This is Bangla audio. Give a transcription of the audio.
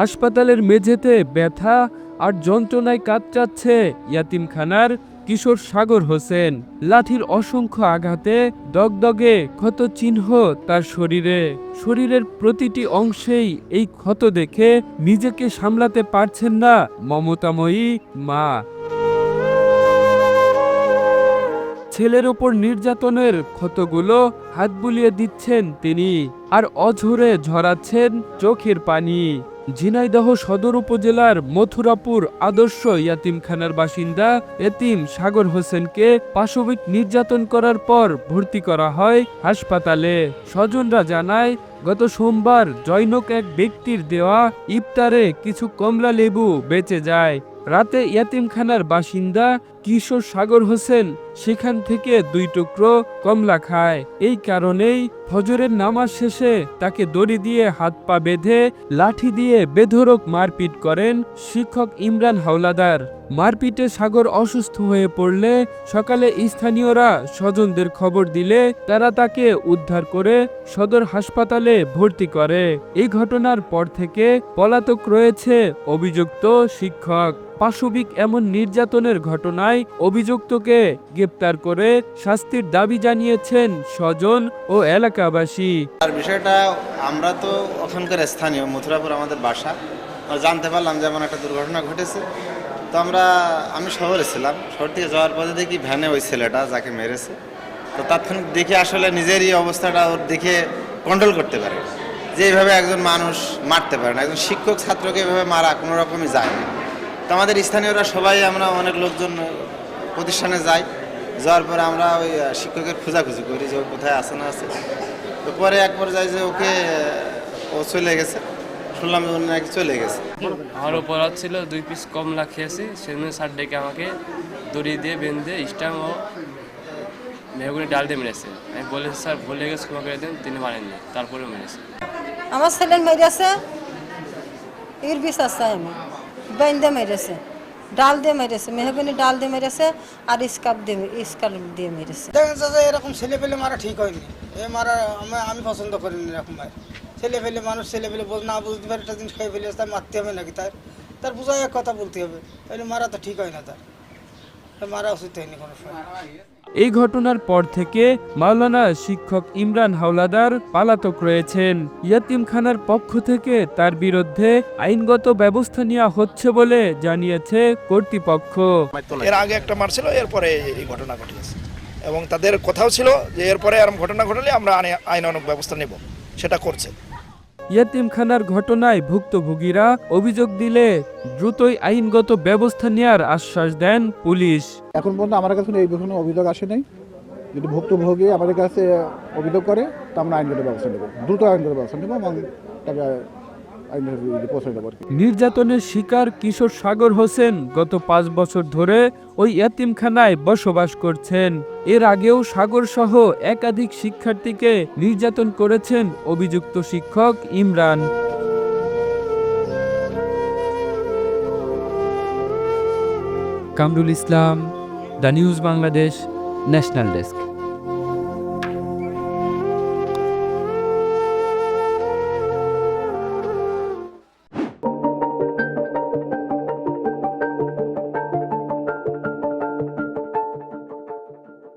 হাসপাতালের মেঝেতে ব্যথা আর যন্ত্রণায় কাতরাচ্ছে ইয়াতিমখানার কিশোর সাগর হোসেন। লাঠির অসংখ্য আঘাতে দগদগে ক্ষত চিহ্ন তার শরীরে। শরীরের প্রতিটি অংশেই এই ক্ষত দেখে নিজেকে সামলাতে পারছেন না মমতাময়ী মা। ছেলের ওপর নির্যাতনের ক্ষতগুলো হাত বুলিয়ে দিচ্ছেন তিনি আর অঝরে ঝরাচ্ছেন চোখের পানি। ঝিনাইদহ সদর উপজেলার মথুরাপুর আদর্শ ইয়াতিমখানার বাসিন্দা এতিম সাগর হোসেনকে পাশবিক নির্যাতন করার পর ভর্তি করা হয় হাসপাতালে। স্বজনরা জানায়, গত সোমবার জৈনক এক ব্যক্তির দেওয়া ইফতারে কিছু কমলা লেবু বেঁচে যায়। রাতে ইয়াতিমখানার বাসিন্দা কিশোর সাগর হোসেন সেখান থেকে দুই টুকরো কমলা খায়। এই কারণেই ফজরের নামাজ শেষে তাকে দড়ি দিয়ে হাত পা বেঁধে লাঠি দিয়ে বেধরক মারপিট করেন শিক্ষক ইমরান হাওলাদার। মারপিটে সাগর অসুস্থ হয়ে পড়লে সকালে স্থানীয়রা স্বজনদের খবর দিলে তারা তাকে উদ্ধার করে সদর হাসপাতালে ভর্তি করে। এই ঘটনার পর থেকে পলাতক রয়েছে অভিযুক্ত শিক্ষক। পাশবিক এমন নির্যাতনের ঘটনায় অভিযুক্তকে গ্রেপ্তার করে শাস্তির দাবি জানিয়েছেন স্বজন ও এলাকাবাসী। আর বিষয়টা আমরা তো ওখানকার স্থানীয়, মথুরাপুর আমাদের বাসা। জানতে পারলাম যে এমন একটা দুর্ঘটনা ঘটেছে। তো আমরা, আমি শহরে ছিলাম। শহর থেকে যাওয়ার পথে দেখি ভ্যানে ওই ছেলেটা যাকে মেরেছে। তো তাৎক্ষণিক দেখে আসলে নিজেরই অবস্থাটা ওর দেখে কন্ট্রোল করতে পারে। যে এইভাবে একজন মানুষ মারতে পারে না, একজন শিক্ষক ছাত্রকে এভাবে মারা কোনো রকমই যায় না। তো আমাদের স্থানীয়রা সবাই আমরা অনেক লোকজন প্রতিষ্ঠানে যাই। যাওয়ার পরে আমরা ওই শিক্ষকের খোঁজাখুঁজি করি যে ও কোথায় আছে না আছে। তো পরে এক পর্যায়ে যে ওকে ও চলে গেছে। শুনলাম যে নাকি চলে গেছে। আমার অপরাধ ছিল দুই পিস কমলা খেয়েছি। সেজন্য স্যার ডেকে আমাকে দড়ি দিয়ে বেঁধে স্টাম ও মেহগুনি ডাল দিয়ে মেরেছে। আমি বলেছি স্যার ভুলে গেছে ক্ষমা করে দেন। তিনি মানেননি তারপরেও মেরেছে। আমার ছেলে মেরেছে এর বিষ আছে আমি বেঁধে মেরেছে। ডাল দিয়ে মেরেছে, মেহগুনি ডাল দিয়ে মেরেছে আর স্কার্প দিয়ে স্কার্প দিয়ে মেরেছে। দেখেন যে এরকম ছেলে পেলে মারা ঠিক হয়নি। এ মারা, আমি পছন্দ করিনি এরকম ভাই। ছেলে পেলে মানুষ ছেলে পেলে বল, না বুঝতে পারে একটা জিনিস খেয়ে ফেলে তার মারতে হবে নাকি তার তার বোঝায় এক কথা বলতে হবে, তাহলে মারা তো ঠিক হয় না তার। মারা উচিত হয়নি কোনো সময়। এই ঘটনার পর থেকে মাওলানা শিক্ষক ইমরান হাওলাদার পালাতক রয়েছেন। ইয়াতিমখানার পক্ষ থেকে তার বিরুদ্ধে আইনগত ব্যবস্থা নেওয়া হচ্ছে বলে জানিয়েছে কর্তৃপক্ষ। এর আগে একটা মারছিল এরপরে এই ঘটনা ঘটেছে। এবং তাদের কথাও ছিল যে এরপরে এরকম ঘটনা ঘটলে আমরা আইনে- আইনানুগ ব্যবস্থা নেব। সেটা করছে। ইয়াতিমখানার ঘটনায় ভুক্তভোগীরা অভিযোগ দিলে দ্রুতই আইনগত ব্যবস্থা নেয়ার আশ্বাস দেন পুলিশ। এখন পর্যন্ত আমার কাছে এই কোনো অভিযোগ আসে নাই। যদি ভুক্তভোগী আমাদের কাছে অভিযোগ করে, তা আমরা আইনগত ব্যবস্থা নেব। দ্রুত আইনগত ব্যবস্থা নেব এবং তাকে নির্যাতনের শিকার কিশোর সাগর হোসেন গত পাঁচ বছর ধরে ওই ইয়াতিমখানায় বসবাস করছেন। এর আগেও সাগর সহ একাধিক শিক্ষার্থীকে নির্যাতন করেছেন অভিযুক্ত শিক্ষক Imran. Kamrul Islam, the news Bangladesh, national desk.